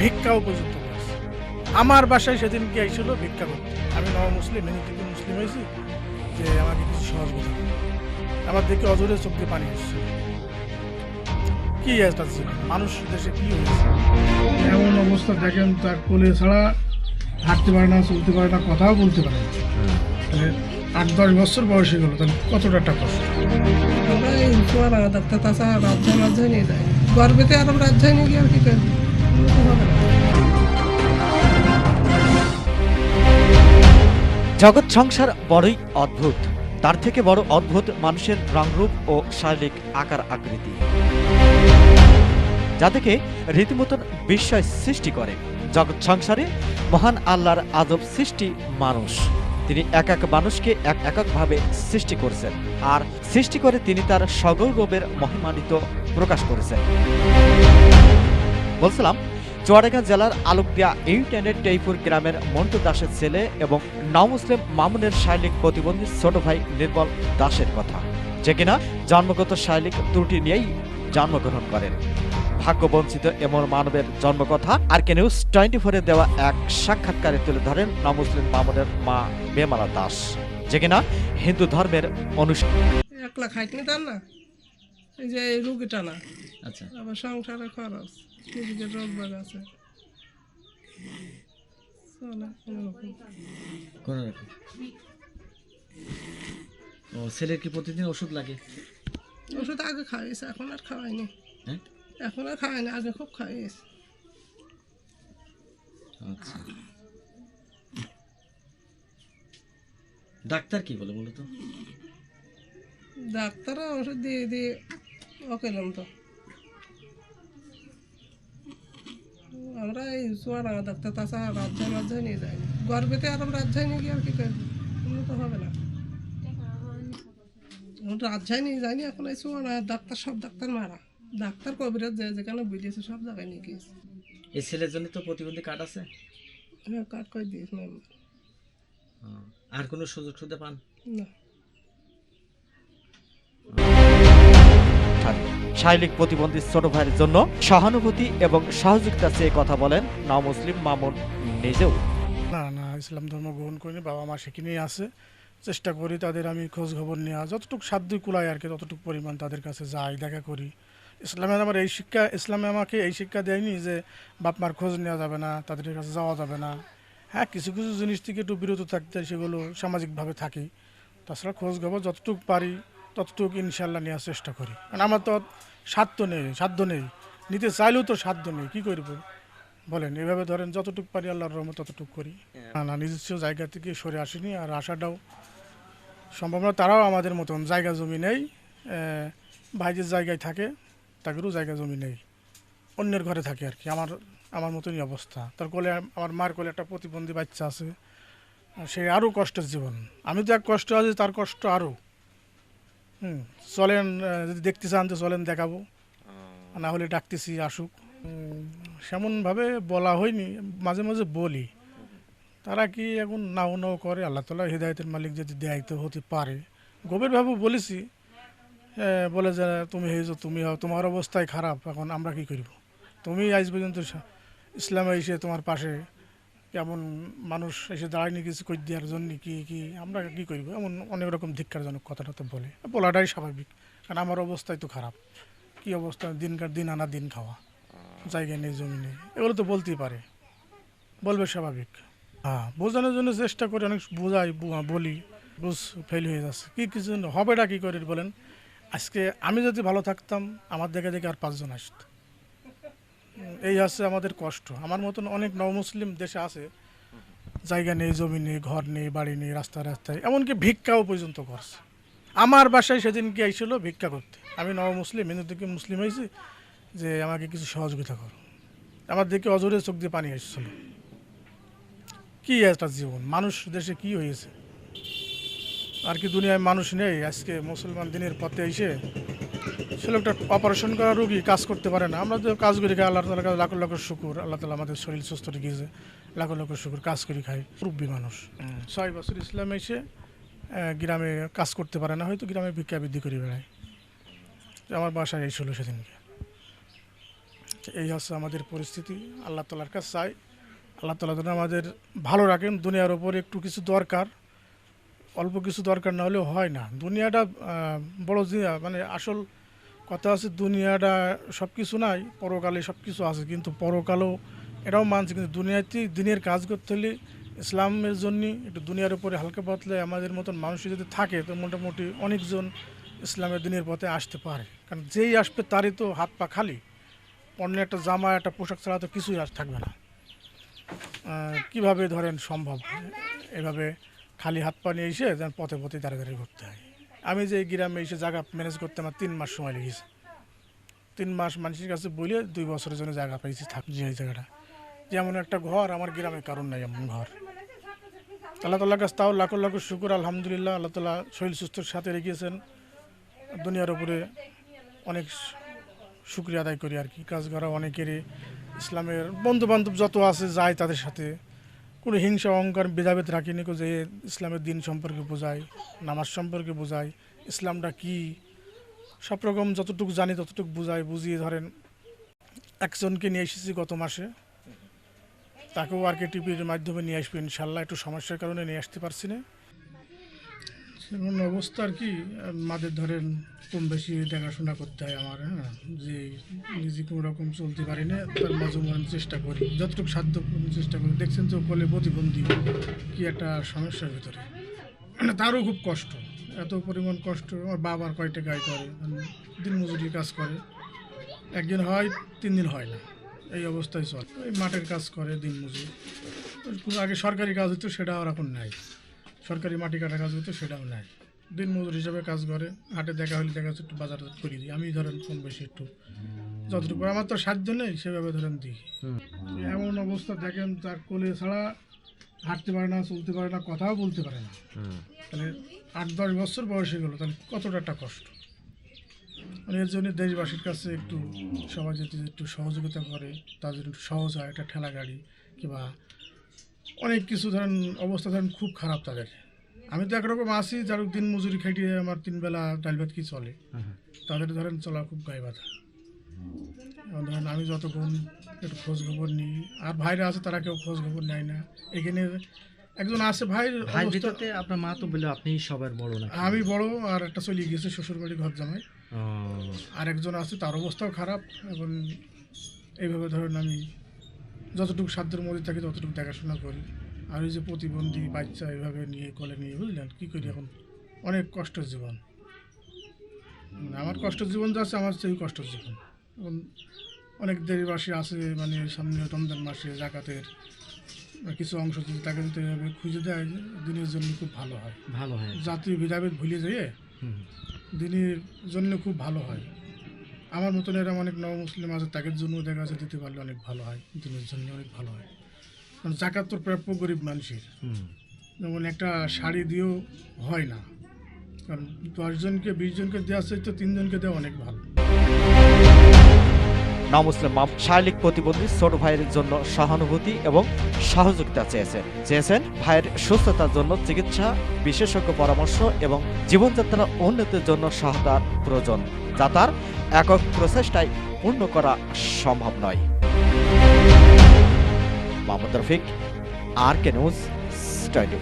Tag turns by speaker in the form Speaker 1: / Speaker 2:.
Speaker 1: ভিক্ষাও পর্যন্ত করছে আমার বাসায় সেদিন কি আইছিল ভিক্ষা করতে। আমি নব মুসলিম হিন্দু থেকে মুসলিম হয়েছি যে আমাকে কিছু সহযোগিতা করো। আমার দেখে অজরে চোখে পানি এসছে কি একটা মানুষ দেশে কি হয়েছে? এমন অবস্থা দেখেন তার কোলে ছাড়া হাঁটতে পারে না, চলতে পারে না, কথাও বলতে পারে না। আট, দশ বছর বয়সে গেল, তাহলে কতটা একটা কষ্ট?
Speaker 2: আমরা সোয়ারা ডাক্তার তাছাড়া রাজ্য নিয়ে যাই। গর্বেতে আর নিয়ে গিয়ে আর কি করবি? এগুলো তো হবে না।
Speaker 3: জগৎ সংসার বড়ই অদ্ভুত। তার থেকে বড় অদ্ভুত মানুষের রংরূপ ও শারীরিক আকার আকৃতি। যা থেকে রীতিমতন বিস্ময় সৃষ্টি করে। জগৎ সংসারে মহান আল্লাহর আদব সৃষ্টি মানুষ। তিনি এক এক মানুষকে এক এককভাবে সৃষ্টি করেছেন। আর সৃষ্টি করে তিনি তার সগৌরবের মহিমান্বিত প্রকাশ করেছেন। বলছিলাম চুয়াডাঙ্গা জেলার আলোকদিয়া ইউনিয়নের টেইপুর গ্রামের মন্টু দাসের ছেলে এবং নমুসলিম মামুনের শারীরিক প্রতিবন্ধী ছোট ভাই নির্মল দাসের কথা। যে কিনা জন্মগত শারীরিক ত্রুটি নিয়েই জন্মগ্রহণ করেন। ভাগ্যবঞ্চিত এমন মানবের জন্মকথা আর কে নিউজ টোয়েন্টি ফোরে দেওয়া এক সাক্ষাৎকারে তুলে ধরেন নমুসলিম মামুনের মা বেমালা দাস। যে কিনা হিন্দু ধর্মের অনুষ্ঠান
Speaker 2: এই যে এই রুগীটা না
Speaker 3: আচ্ছা।
Speaker 2: আবার সংসারে খরচ এদিকে রোগ বাগ আছে। চলে কোনোরকম।
Speaker 4: কোন রকম। ও ছেলের কি প্রতিদিন ওষুধ লাগে?
Speaker 2: ওষুধ আগে খাইয়েছে এখন আর খাওয়াইনি
Speaker 4: হ্যাঁ?
Speaker 2: এখন আর খাওয়াইনি আগে খুব খাইয়েছে।
Speaker 4: আচ্ছা। ডাক্তার কি বলে বলো তো?
Speaker 2: ডাক্তাররা ওষুধ দিয়ে দিয়ে ওকেলাম তো আমরা এই সোয়ারা ডাক্তার তাছাড়া রাজ্য রাজ্য নিয়ে যাই গর্বেতে আর রাজ্য নিয়ে গিয়ে আর কি করবি? এগুলো তো হবে না। নিয়ে যায়নি এখন এই সোয়ারা ডাক্তার সব ডাক্তার মারা। ডাক্তার কবিরাজ যে যেখানে বুঝিয়েছে সব জায়গায় নিয়ে গিয়েছে।
Speaker 4: এই ছেলের জন্য তো প্রতিবন্ধী কার্ড আছে?
Speaker 2: হ্যাঁ কাট করে দিয়েছে।
Speaker 4: আর কোনো সুযোগ সুবিধা পান?
Speaker 2: না।
Speaker 3: শারীরিক প্রতিবন্ধী ছোট ভাইয়ের জন্য সহানুভূতি এবং সহযোগিতা চেয়ে কথা বলেন নমুসলিম মামুন নিজেও।
Speaker 1: না না, ইসলাম ধর্ম গ্রহণ করিনি, বাবা মা সেখানেই আছে। চেষ্টা করি তাদের আমি খোঁজ খবর নেওয়া, যতটুকু সাধ্য কুলায় আর কি, ততটুকু পরিমাণ তাদের কাছে যাই, দেখা করি। ইসলামে আমার এই শিক্ষা, ইসলামে আমাকে এই শিক্ষা দেয়নি যে বাপ মার খোঁজ নেওয়া যাবে না, তাদের কাছে যাওয়া যাবে না। হ্যাঁ কিছু কিছু জিনিস থেকে একটু বিরত থাকতে সেগুলো সামাজিকভাবে থাকি। তাছাড়া খোঁজ খবর যতটুকু পারি ততটুকু ইনশাল্লাহ নেওয়ার চেষ্টা করি। কারণ আমার তো সাধ্য নেই সাধ্য নেই। নিতে চাইলেও তো সাধ্য নেই কী করব? বলেন এভাবে ধরেন যতটুকু পারি আল্লাহর রহমত ততটুকু করি। না না নিজস্ব জায়গা থেকে সরে আসিনি আর আসাটাও সম্ভব না। তারাও আমাদের মতন জায়গা জমি নেই ভাইদের জায়গায় থাকে তাদেরও জায়গা জমি নেই। অন্যের ঘরে থাকে আর কি। আমার আমার মতনই অবস্থা। তার কোলে আমার মার কোলে একটা প্রতিবন্ধী বাচ্চা আছে আর সে আরও কষ্টের জীবন। আমি তো এক কষ্ট আছে তার কষ্ট আরও। হুম চলেন যদি দেখতে চান তো চলেন দেখাবো। না হলে ডাকতেছি আসুক। সেমনভাবে বলা হয়নি মাঝে মাঝে বলি। তারা কি এখন নাও নাও করে? আল্লাহ তালা হৃদায়তের মালিক যদি দেয় তো হতে পারে। গভীরভাবে বলেছি বলে যে তুমি হয়েছো তুমি হও তোমার অবস্থায় খারাপ এখন আমরা কি করব? তুমি আজ পর্যন্ত ইসলামে এসে তোমার পাশে কেমন মানুষ এসে দাঁড়ায়নি কিছু করে দেওয়ার জন্য কি কি, আমরা কি করব? এমন অনেক রকম ধিক্কারজনক কথাটা তো বলে। বলাটাই স্বাভাবিক। কারণ আমার অবস্থায় তো খারাপ। কি অবস্থা? দিনকার দিন আনা দিন খাওয়া। জায়গা নেই, জমি নেই। এগুলো তো বলতেই পারে। বলবে স্বাভাবিক। হ্যাঁ বোঝানোর জন্য চেষ্টা করে অনেক বোঝাই বলি, বুঝ ফেল হয়ে যাচ্ছে। কি কিছু হবেটা কী করে বলেন? আজকে আমি যদি ভালো থাকতাম, আমার দেখে দেখে আর পাঁচজন আসত। এই হচ্ছে আমাদের কষ্ট। আমার মতন অনেক নবমুসলিম দেশে আছে। জায়গা নেই, জমি নেই, ঘর নেই, বাড়ি নেই, রাস্তা রাস্তায়। এমনকি ভিক্ষাও পর্যন্ত করছে। আমার বাসায় সেদিন কি আইছিল ভিক্ষা করতে। আমি নবমুসলিম, হিন্দু থেকে মুসলিম হয়েছি যে আমাকে কিছু সহযোগিতা করো। আমার দেখে অজরে চোখ দিয়ে পানি এসেছিল কি একটা জীবন, মানুষ দেশে কি হয়েছে? আর কি দুনিয়ায় মানুষ নেই। আজকে মুসলমান দিনের পথে এসে সে লোকটা অপারেশন করা রোগী কাজ করতে পারে না। আমরা তো কাজ করি খাই আল্লাহ তালা লাখো লাখো শুকুর। আল্লাহ তালা আমাদের শরীর সুস্থ রেখেছে। লাখো লাখো শুকুর কাজ করি খাই। মুরব্বী মানুষ। ছয় বছর ইসলাম এসে গ্রামে কাজ করতে পারে না হয়তো গ্রামে ভিক্ষা বৃদ্ধি করে বেড়ায়। আমার বাসায় এই ছিল সেদিনকে। এই হচ্ছে আমাদের পরিস্থিতি। আল্লাহ তালার কাছে চাই। আল্লাহ তালা যেন আমাদের ভালো রাখেন। দুনিয়ার ওপর একটু কিছু দরকার। অল্প কিছু দরকার না হলেও হয় না। দুনিয়াটা বড় মানে আসল কথা আছে, দুনিয়াটা সব কিছু নাই, পরকালে সব কিছু আছে, কিন্তু পরকালেও এটাও মানছে, কিন্তু দুনিয়াতে দিনের কাজ করতে হলে ইসলামের জন্য একটু দুনিয়ার উপরে হালকা পাতলে আমাদের মতন মানুষ যদি থাকে, তো মোটামুটি অনেকজন ইসলামের দিনের পথে আসতে পারে। কারণ যেই আসবে তারই তো হাত পা খালি। অন্য একটা জামা, একটা পোশাক ছাড়া তো কিছুই আর থাকবে না। কীভাবে ধরেন সম্ভব? এভাবে খালি হাত পা নিয়ে এসে যেন পথে পথে দাঁড়িয়ে দাঁড়িয়ে করতে হয়। আমি যে গ্রামে এসে জায়গা ম্যানেজ করতে আমার তিন মাস সময় লেগেছে। তিন মাস মানুষের কাছে বলে দুই বছরের জন্য জায়গা পেয়েছি থাক যে এই জায়গাটা। যেমন একটা ঘর, আমার গ্রামে কারণ নাই এমন ঘর। আল্লাহ তাল্লাহ কাছে তাও লাখো লাখো শুকুর, আলহামদুলিল্লাহ। আল্লাহ তালা শরীর সুস্থর সাথে রেখেছেন। দুনিয়ার উপরে অনেক শুক্রিয়া আদায় করি আর কি। কাজ করা অনেকেরই ইসলামের বন্ধু বান্ধব যত আছে, যায় তাদের সাথে। কোনো হিংসা, অহংকার, ভেদাভেদ রাখিনি যে ইসলামের দিন সম্পর্কে বোঝায়, নামাজ সম্পর্কে বোঝায়, ইসলামটা কি? সব রকম যতটুকু জানি, ততটুকু বোঝায়, বুঝিয়ে ধরেন, একজনকে নিয়ে এসেছি গত মাসে। তাকেও আর কে টিভির মাধ্যমে নিয়ে আসবে ইনশাল্লাহ, একটু সমস্যার কারণে নিয়ে আসতে পারছি না। সেমন অবস্থা আর কি মাদের ধরেন কম বেশি দেখাশোনা করতে হয় আমার হ্যাঁ? যে নিজে কোনো রকম চলতে পারি না, তার মাঝে মনে চেষ্টা করি, যতটুকু সাধ্য চেষ্টা করি। দেখছেন তো বলে প্রতিবন্ধী কি একটা সমস্যার ভিতরে। মানে তারও খুব কষ্ট, এত পরিমাণ কষ্ট, আমার বাবার কয়টা গায়ে করে দিন মজুরি কাজ করে, একদিন হয়, তিন দিন হয় না, এই অবস্থায় চল। ওই মাঠের কাজ করে দিন মজুরি আগে সরকারি কাজ হতো, সেটা আর এখন নাই। সরকারি মাটি কাটা কাজ হতো সেটাও নাই। দিন মজুর হিসাবে কাজ করে, হাটে দেখা হলে দেখা যাচ্ছে একটু বাজার করে দিই। আমি ধরেন কম বেশি একটু যতটুকু, আমার তো সাহায্য নেই, সেভাবে ধরেন দিই। এমন অবস্থা দেখেন, তার কোলে ছাড়া হাঁটতে পারে না, চলতে পারে না, কথাও বলতে পারে না। তাহলে আট দশ বছর বয়সে গেলো, তাহলে কতটা একটা কষ্ট? মানে এর জন্য দেশবাসীর কাছে একটু সবাই যদি একটু সহযোগিতা করে, তাদের একটু সহজ হয়, একটা ঠেলা গাড়ি কিংবা অনেক কিছু ধরেন অবস্থা ধরেন খুব খারাপ তাদের। আমি তো একরকম আসি যার দিন মজুরি খাটিয়ে আমার তিন বেলা ডাল ভাত কি চলে। তাদের ধরেন চলা খুব গায়ে বাধা। ধরেন আমি যতক্ষণ একটু খোঁজ খবর নিই আর ভাইরা আছে তারা কেউ খোঁজ খবর নেয় না। এখানে একজন আছে ভাই
Speaker 4: ভিতরতে আপনার মা তো বলে আপনি সবার বড় না
Speaker 1: আমি বড় আর একটা চলে গেছে শ্বশুরবাড়ি ঘর জামাই। আর একজন আছে তার অবস্থাও খারাপ। এবং এইভাবে ধরেন আমি যতটুকু সাধ্যের মধ্যে থাকি ততটুকু দেখাশোনা করি। আর ওই যে প্রতিবন্ধী বাচ্চা এইভাবে নিয়ে কোলে নিয়ে বুঝলেন? কী করি এখন? অনেক কষ্টের জীবন। মানে আমার কষ্ট জীবন যাচ্ছে আমার সেই কষ্টের জীবন। এখন অনেক দেশবাসী আছে মানে সামনে রমজান মাসে জাকাতের কিছু অংশ যদি তাকে যদি এভাবে খুঁজে দেয় দিনের জন্য খুব ভালো হয়।
Speaker 4: ভালো হয়।
Speaker 1: জাতীয় ভেদাভেদ ভুলে যেয়ে
Speaker 4: হুম।
Speaker 1: দিনের জন্য খুব ভালো হয়। আমার মতন এরকম অনেক নব মুসলিম আছে তাদের জন্য দেখা যাচ্ছে দিতে পারলে অনেক ভালো হয় দিনের জন্য অনেক ভালো হয়। কারণ জাকাত তো প্রাপ্য গরিব মানুষের। যেমন একটা শাড়ি দিয়েও হয় না। কারণ দশজনকে বিশজনকে দেওয়া তো তিনজনকে দেওয়া অনেক ভালো।
Speaker 3: নমুসলিম মাম শারীরিক প্রতিবন্ধী ছোট ভাইয়ের জন্য সহানুভূতি এবং সহযোগিতা চেয়েছেন চেয়েছেন ভাইয়ের সুস্থতার জন্য চিকিৎসা, বিশেষজ্ঞ পরামর্শ এবং জীবনযাত্রার উন্নতির জন্য সহায়তার প্রয়োজন, যা তার একক প্রচেষ্টায় পূর্ণ করা সম্ভব নয়। Mohammad Rafiq R K news, twenty